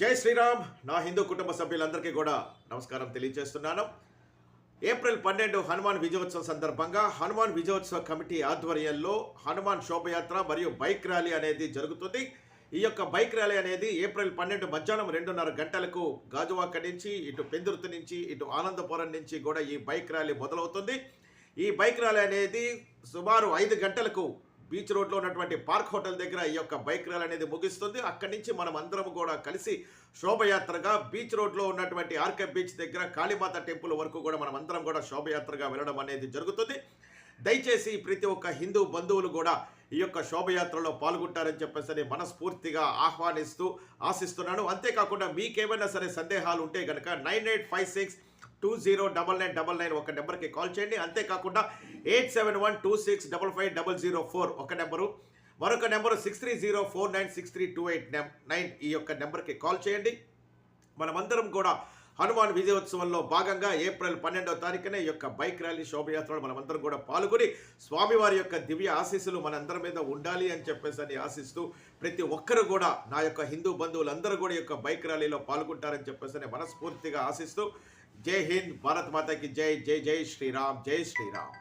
జై శ్రీరామ్. నా హిందూ కుటుంబ సభ్యులందరికీ కూడా నమస్కారం తెలియజేస్తున్నాను. ఏప్రిల్ పన్నెండు హనుమాన్ విజయోత్సవం సందర్భంగా హనుమాన్ విజయోత్సవ కమిటీ ఆధ్వర్యంలో హనుమాన్ శోభయాత్ర మరియు బైక్ ర్యాలీ అనేది జరుగుతుంది. ఈ యొక్క బైక్ ర్యాలీ అనేది ఏప్రిల్ పన్నెండు మధ్యాహ్నం రెండున్నర గంటలకు గాజువాక నుంచి ఇటు పెందుర్తి నుంచి ఇటు ఆనందపురం నుంచి కూడా ఈ బైక్ ర్యాలీ మొదలవుతుంది. ఈ బైక్ ర్యాలీ అనేది సుమారు ఐదు గంటలకు బీచ్ రోడ్లో ఉన్నటువంటి పార్క్ హోటల్ దగ్గర ఈ యొక్క బైక్ ర్యాలీ అనేది ముగిస్తుంది. అక్కడి నుంచి మనం అందరం కూడా కలిసి శోభయాత్రగా బీచ్ రోడ్లో ఉన్నటువంటి ఆర్కే బీచ్ దగ్గర కాళీమాత టెంపుల్ వరకు కూడా మనం అందరం కూడా శోభయాత్రగా వెళ్ళడం అనేది జరుగుతుంది. దయచేసి ప్రతి ఒక్క హిందూ బంధువులు కూడా ఈ యొక్క శోభయాత్రలో పాల్గొంటారని చెప్పేసి మనస్ఫూర్తిగా ఆహ్వానిస్తూ ఆశిస్తున్నాను. అంతేకాకుండా మీకేమైనా సరే సందేహాలు ఉంటే కనుక nine eight five six two zero double nine double nine ఒక నెంబర్కి కాల్ చేయండి. అంతేకాకుండా eight seven one two six double five double zero four ఒక నెంబరు. మరొక number six three zero four nine six three two eight nine ఈ యొక్క నెంబర్కి call చేయండి. మనమందరం కూడా హనుమాన్ విజయోత్సవంలో భాగంగా ఏప్రిల్ పన్నెండవ తారీఖున ఈ యొక్క బైక్ ర్యాలీ శోభయాత్రలో మనమందరం కూడా పాల్గొని స్వామివారి యొక్క దివ్య ఆశీస్సులు మనందరి మీద ఉండాలి అని చెప్పేసి అని ఆశిస్తూ ప్రతి ఒక్కరు కూడా నా యొక్క హిందూ బంధువులందరూ కూడా ఈ యొక్క బైక్ ర్యాలీలో పాల్గొంటారని చెప్పేసి అని మనస్ఫూర్తిగా ఆశిస్తూ జై హింద్ భారత్ మాతాకి జై జై జై శ్రీరామ్ జై శ్రీరామ్